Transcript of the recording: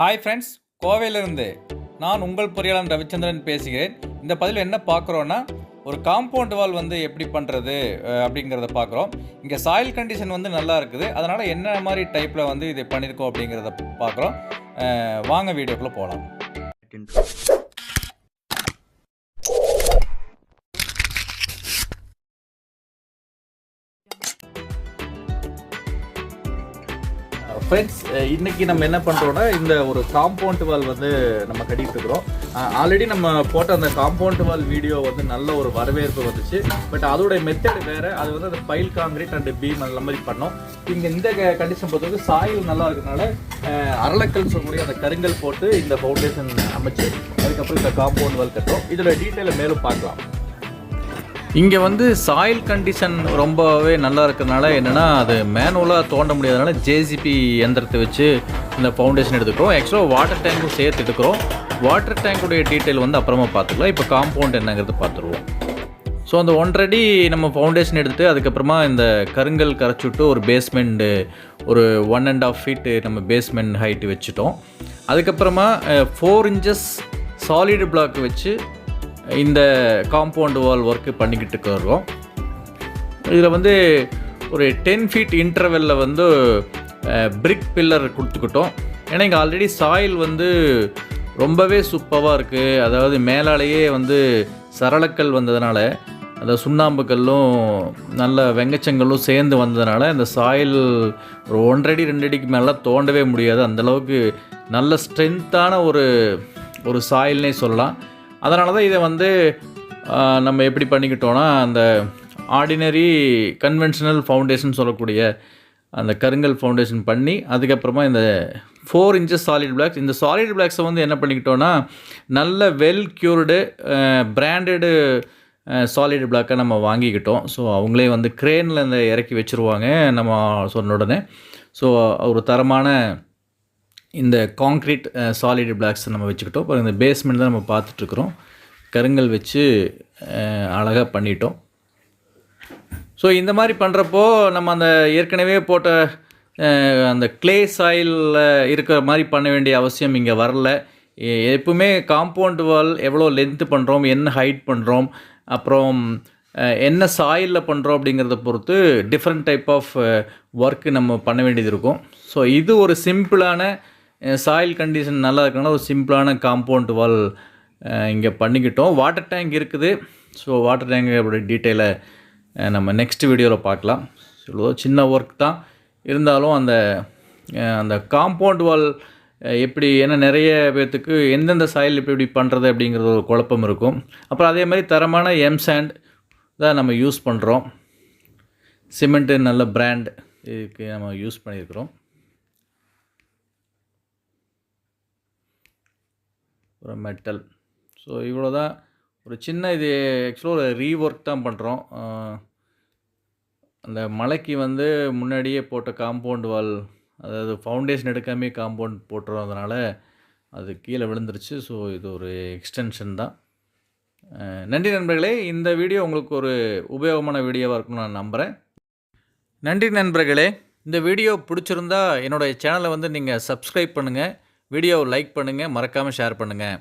Hi friends கோவையிலிருந்து நான் உங்கள் பொறியாளன் ரவிச்சந்திரன் பேசுகிறேன். இந்த பதிவில் என்ன பார்க்குறோன்னா ஒரு காம்பவுண்ட் வால் வந்து எப்படி பண்ணுறது அப்படிங்கிறத பார்க்குறோம். இங்கே சாயில் கண்டிஷன் வந்து நல்லா இருக்குது. அதனால் என்ன மாதிரி டைப்பில் வந்து இது பண்ணியிருக்கோம் அப்படிங்கிறத பார்க்குறோம். வாங்க வீடியோக்குள்ளே போகலாம் ஃப்ரெண்ட்ஸ் இன்னைக்கு நம்ம என்ன பண்ணுறோன்னா இந்த ஒரு காம்பவுண்ட் வால் வந்து நம்ம கட்டிட்டு இருக்கிறோம். ஆல்ரெடி நம்ம போட்ட அந்த காம்பவுண்ட் வால் வீடியோ வந்து நல்ல ஒரு வரவேற்பு வந்துச்சு. பட் அதோட மெத்தட் வேற அது வந்து அந்த பைல் காங்கிரீட் அண்ட் பீம் அந்த மாதிரி பண்ணோம். இங்கே இந்த கண்டிஷன் பொறுத்தவரைக்கும் சாயில் நல்லா இருக்கனால அரளக்கல் சொல்லக்கூடிய அந்த கருங்கல் போட்டு இந்த ஃபவுண்டேஷன் அமைச்சு அதுக்கப்புறம் இந்த காம்பவுண்ட் வால் கட்டுறோம். இதோட டீட்டெயிலை மேலும் பார்க்கலாம். இங்கே வந்து சாயில் கண்டிஷன் ரொம்பவே நல்லா இருக்கிறதுனால என்னென்னா அது மேனுவலாக தோண்ட முடியாதனால ஜேசிபி எந்திரத்தை வச்சு இந்த ஃபவுண்டேஷன் எடுத்துக்கிறோம். ஆக்சுவலாக வாட்டர் டேங்க்கும் சேர்த்து எடுக்கிறோம். வாட்டர் டேங்க்குடைய டீட்டெயில் வந்து அப்புறமா பார்த்துக்கலாம். இப்போ காம்பவுண்ட் என்னங்கிறது பார்த்துருவோம். ஸோ அந்த ஒன்றடி நம்ம ஃபவுண்டேஷன் எடுத்துகிட்டு அதுக்கப்புறமா இந்த கருங்கல் கரைச்சி விட்டு ஒரு பேஸ்மெண்ட்டு ஒரு ஒன் அண்ட் ஆஃப் ஃபீட்டு நம்ம பேஸ்மெண்ட் ஹைட்டு வச்சுட்டோம். அதுக்கப்புறமா ஃபோர் இன்ச்சஸ் சாலிடு பிளாக் வச்சு இந்த காம்பவுண்ட் வால் ஒர்க்கு பண்ணிக்கிட்டு இருக்கிறோம் இதில் வந்து ஒரு டென் ஃபீட் இன்டர்வெல்லில் வந்து பிரிக் பில்லர் கொடுத்துக்கிட்டோம். ஏன்னா இங்கே ஆல்ரெடி சாயில் வந்து ரொம்பவே சூப்பராக இருக்குது அதாவது மேலாலேயே வந்து சரளக்கல் வந்ததுனால அந்த சுண்ணாம்பு கல்லும் நல்ல வெங்கச்சங்கல்லும் சேர்ந்து வந்ததுனால இந்த சாயில் ஒரு ஒன்றடி ரெண்டடிக்கு மேலே தோண்டவே முடியாது. அந்தளவுக்கு நல்ல ஸ்ட்ரென்த்தான ஒரு ஒரு சாயில்னே சொல்லலாம். அதனால தான் இதை வந்து நம்ம எப்படி பண்ணிக்கிட்டோன்னா அந்த ஆர்டினரி கன்வென்ஷனல் ஃபவுண்டேஷன் சொல்லக்கூடிய அந்த கருங்கல் ஃபவுண்டேஷன் பண்ணி அதுக்கப்புறமா இந்த ஃபோர் இன்ச்சஸ் சாலிட் பிளாக்ஸ் இந்த சாலிட் பிளாக்ஸை வந்து என்ன பண்ணிக்கிட்டோன்னா நல்ல வெல் க்யூர்டு பிராண்டடு சாலிட் பிளாக்கை நம்ம வாங்கிக்கிட்டோம். ஸோ அவங்களே வந்து க்ரேனில் இந்த இறக்கி வச்சுருவாங்க நம்ம சொன்ன உடனே. ஸோ ஒரு தரமான இந்த காங்க்ரீட் சாலிட் பிளாக்ஸ் நம்ம வச்சுக்கிட்டோம். அப்புறம் இந்த பேஸ்மெண்ட் தான் நம்ம பார்த்துட்ருக்குறோம். கருங்கல் வச்சு uh, அழகாக பண்ணிட்டோம். ஸோ இந்த மாதிரி பண்ணுறப்போ நம்ம அந்த ஏற்கனவே போட்ட uh, அந்த க்ளே சாயிலில் இருக்கிற மாதிரி பண்ண வேண்டிய அவசியம் இங்கே வரல. எப்பவுமே காம்பவுண்ட் வால் எவ்வளோ லென்த்து பண்ணுறோம் என்ன ஹைட் பண்ணுறோம் அப்புறம் uh, என்ன சாயிலில் பண்ணுறோம் அப்படிங்கிறத பொறுத்து டிஃப்ரெண்ட் டைப் ஆஃப் ஒர்க்கு நம்ம பண்ண வேண்டியது இருக்கும். ஸோ இது ஒரு சிம்பிளான சாயில் கண்டிஷன் நல்லா இருக்கனால ஒரு சிம்பிளான காம்பவுண்ட் வால் இங்கே பண்ணிக்கிட்டோம். வாட்டர் டேங்க் இருக்குது. ஸோ வாட்டர் டேங்கோட டீட்டெயிலை நம்ம நெக்ஸ்ட் வீடியோவில் பார்க்கலாம். இவ்வளோ சின்ன ஒர்க் தான். இருந்தாலும் அந்த அந்த காம்பவுண்ட் வால் எப்படி ஏன்னா நிறைய பேர்த்துக்கு எந்தெந்த சாயில் இப்படி இப்படி பண்ணுறது அப்படிங்கிறது ஒரு குழப்பம் இருக்கும். அப்புறம் அதே மாதிரி தரமான எம் சாண்ட் தான் நம்ம யூஸ் பண்ணுறோம் சிமெண்ட்டு நல்ல பிராண்ட் இதுக்கு நம்ம யூஸ் பண்ணியிருக்கிறோம். ஒரு மெட்டல் ஸோ இவ்வளோ தான் ஒரு சின்ன இது ஆக்சுவலாக ஒரு ரீஒர்க் தான் பண்ணுறோம் அந்த மலைக்கு வந்து முன்னாடியே போட்ட காம்பவுண்ட் வால் அதாவது ஃபவுண்டேஷன் எடுக்காமே காம்பவுண்ட் போட்டுறதுனால அது கீழே விழுந்துருச்சு. ஸோ இது ஒரு எக்ஸ்டென்ஷன் தான். நன்றி நண்பர்களே. இந்த வீடியோ உங்களுக்கு ஒரு உபயோகமான வீடியோவாக இருக்கும்னு நான் நம்புகிறேன் நன்றி நண்பர்களே. இந்த வீடியோ பிடிச்சிருந்தா என்னோடய சேனலை வந்து நீங்கள் சப்ஸ்கிரைப் பண்ணுங்கள் வீடியோவை லைக் பண்ணுங்கள் மறக்காமல் ஷேர் பண்ணுங்கள்